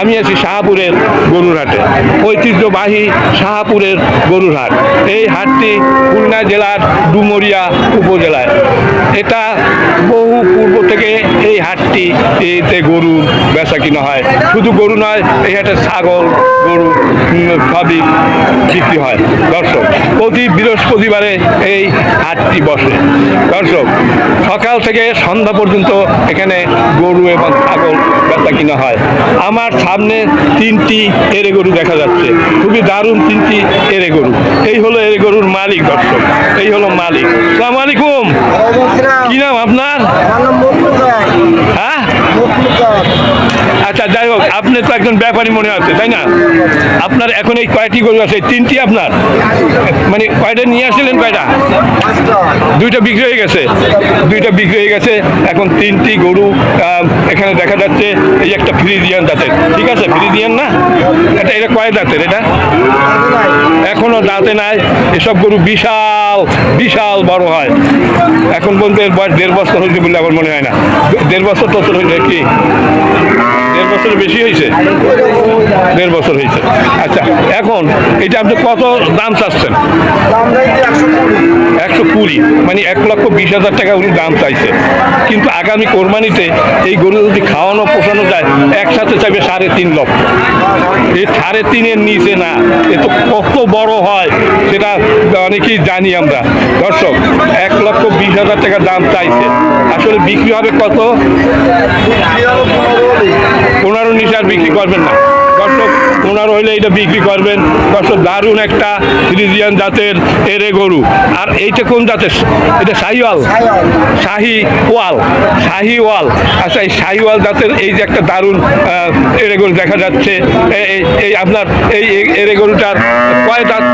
আমি আছি শাহপুরের গরুর হাটে। ঐতিহ্যবাহী শাহপুরের গরুর হাট। এই হাটটি খুলনা জেলার ডুমরিয়া উপজেলায়। এটা বহু পূর্ব থেকে এই হাটটি এতে গরু বেচা কিনা হয়। শুধু গরু নয়, এই হাটে ছাগল, গরু সবই বিক্রি হয়। দর্শক, প্রতি বৃহস্পতিবারে এই হাটটি বসে। দর্শক, সকাল থেকে সন্ধ্যা পর্যন্ত এখানে গরু এবং ছাগল বেচা কিনা হয়। আমার সামনে তিনটি এরে গরু দেখা যাচ্ছে। খুবই দারুণ তিনটি এরে গরু। এই হলো এরে গরুর মালিক দর্শক। এই হলো মালিক। সালাম আলাইকুম। কি নাম আপনার? হ্যাঁ? আচ্ছা যাই আপনি তো একজন ব্যাপারী মনে হচ্ছে, তাই না? আপনার এখন এই কয়টি গরু আছে? তিনটি আপনার? মানে কয়টা নিয়ে আসলেন কয়টা? দুইটা বিক্রি হয়ে গেছে। দুইটা বিক্রি হয়ে গেছে, এখন তিনটি গরু এখানে দেখা যাচ্ছে, এই একটা ফ্রিজিয়ান দাঁতের। ঠিক আছে ফ্রিজিয়ান না? এটা এটা কয় দাঁতের এটা? এখনও দাঁতে নাই, এসব গরু বিশাল বিশাল বড় হয়। এখন পর্যন্ত এর বয়স দেড় বছর হয়েছে বলে আমার মনে হয় না। দেড় বছর তো হয়েছে কি? দেড় বছর বেশি হয়েছে? দেড় বছর হয়েছে। আচ্ছা এখন এটা আপনি কত দাম চাচ্ছেন? একশো কুড়ি। মানে এক লক্ষ বিশ হাজার টাকা উনি দাম চাইছে। কিন্তু আগামী কোরবানিতে এই গরু যদি খাওয়ানো, পোষানো যায়, একসাথে চাইবে সাড়ে তিন লক্ষ। এই সাড়ে তিনের নিচে না, এ তো কত বড় হয়, সেটা অনেকেই জানি আমরা। দর্শক, এক লক্ষ বিশ হাজার টাকা দাম চাইছে। আসলে বিক্রি হবে কত? পনেরো নিশার বিক্রি করবেন না। দর্শক পনেরো হইলে এটা বিক্রি করবেন। দর্শক দারুণ একটা ফ্রিজিয়ান জাতের এরে গরু। আর এইটা কোন জাতের? এটা শাহিওয়াল? শাহি ওয়াল শাহি ওয়াল আচ্ছা এই শাহিওয়াল জাতের এই যে একটা দারুণ এরে গরু দেখা যাচ্ছে এই- আপনার এই এই এরে গরুটার কয় দাঁত?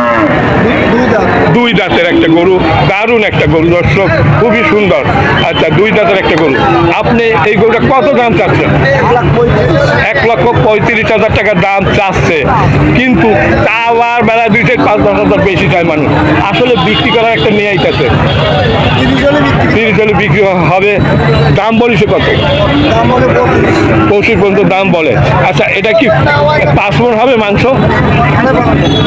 দুই দাঁতের একটা গরু। দারুণ একটা গরু দর্শক খুবই সুন্দর। আচ্ছা দুই দাঁতের একটা গরু। আপনি এই গরুটা কত দাম চাচ্ছেন? এক লক্ষ পঁয়ত্রিশ হাজার টাকা দাম চাচ্ছে কিন্তু তা আবার বেলা দুই থেকে পাঁচ দশ হাজার বেশি চায় মানুষ। আসলে বিক্রি করার একটা নিয়ে আইতেছে তিরিশ হলে বিক্রি হবে, দাম বলিস কত? পঁচিশ পর্যন্ত দাম বলে। আচ্ছা এটা কি পাঁচ মন হবে মাংস?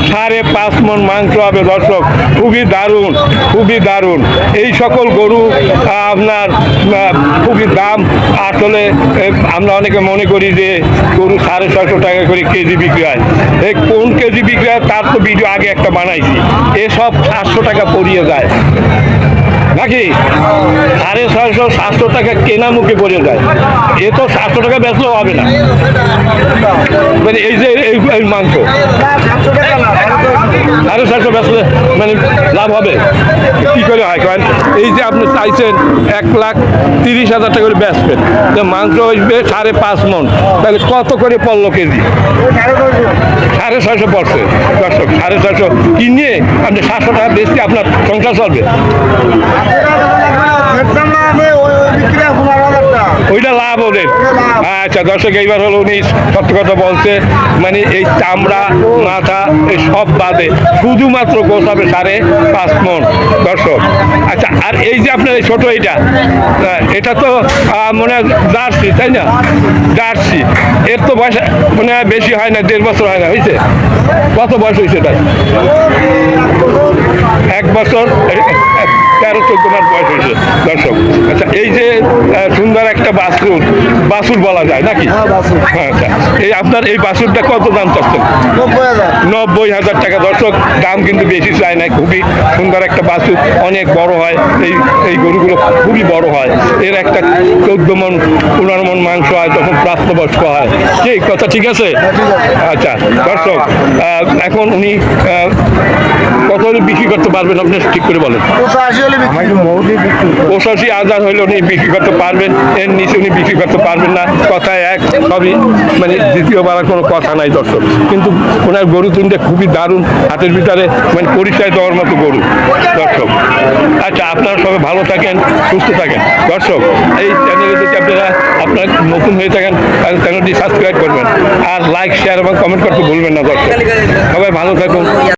সাড়ে পাঁচ মন মাংস হবে দর্শক। খুবই দারুণ খুবই দারুণ। এই সকল গরু আপনার খুবই দাম। আসলে আমরা অনেকে মনে করি যে গরু সাড়ে ছয়শো টাকা করে কেজি বিক্রি হয়। এই কোন কেজি বিক্রি হয় তার তো ভিডিও আগে একটা বানাইছি। এসব সাতশো টাকা পড়িয়ে যায়। নাকি? সাড়ে ছয়শো, সাতশো টাকা কেনা মুখে পড়ে যায়। এ তো সাতশো টাকা বেচলেও হবে না। মানে এই যে এই মাংস। সাড়ে চারশো বেচলে মানে লাভ হবে। কি করে হয় কারণ এই যে আপনি চাইছেন এক লাখ তিরিশ হাজার টাকা করে বেচবেন, তো মাংস আসবে সাড়ে পাঁচ মন তাহলে কত করে পড়ল কেজি? সাড়ে ছয়শো পড়ছে। সাড়ে ছয়শো। কিনে আপনি সাতশো টাকা বেশি আপনার সংসার চলবে? ওইটা লাভ ওদের আচ্ছা দর্শক, এইবার হলো উনি সত্য কথা বলছে। মানে এই চামড়া, মাথা, এই সব বাদে শুধুমাত্র গোসাবে সাড়ে পাঁচ মন। দর্শক আচ্ছা আর এই যে আপনার এই ছোট এইটা এটা তো মনে হয় জার্সি, তাই না? জার্সি। এর তো বয়স মনে বেশি হয় না, দেড় বছর হয় না হয়েছে কত বয়স হয়েছে তার? এক বছর তেরো চোদ্দ মাস বয়স হয়েছে দর্শক। আচ্ছা এই যে সুন্দর একটা বাছুর বাছুর বলা যায় নাকি? হ্যাঁ আচ্ছা। এই আপনার এই বাসুরটা কত দাম চাচ্ছেন? নব্বই হাজার। টাকা। দর্শক দাম কিন্তু বেশি চায় না খুবই সুন্দর একটা বাছুর অনেক বড় হয় এই এই গরুগুলো খুবই বড় হয়। এর একটা চোদ্দ মন পনেরো মন মাংস হয় তখন প্রাপ্তবয়স্ক হয়। কি কথা ঠিক আছে? আচ্ছা দর্শক এখন উনি কত হলে বিক্রি করতে পারবেন? আপনি ঠিক করে বলেন। পঁচাশি হাজার হলে উনি বিক্রি করতে পারবেন। এর নিচে উনি বিক্রি করতে পারবেন না কথায় এক, সবই মানে দ্বিতীয়বার কোনো কথা নাই দর্শক। কিন্তু ওনার গরু তিনটে খুবই দারুণ, হাতের ভিতরে মানে পরিচয় দেওয়ার মতো গরু, দর্শক। আচ্ছা আপনারা সবাই ভালো থাকেন, সুস্থ থাকেন। দর্শক, এই চ্যানেলে যদি আপনারা আপনারা নতুন হয়ে থাকেন, তাহলে চ্যানেলটি সাবস্ক্রাইব করবেন। আর লাইক শেয়ার এবং কমেন্ট করতে ভুলবেন না, দর্শক। সবাই ভালো থাকুন।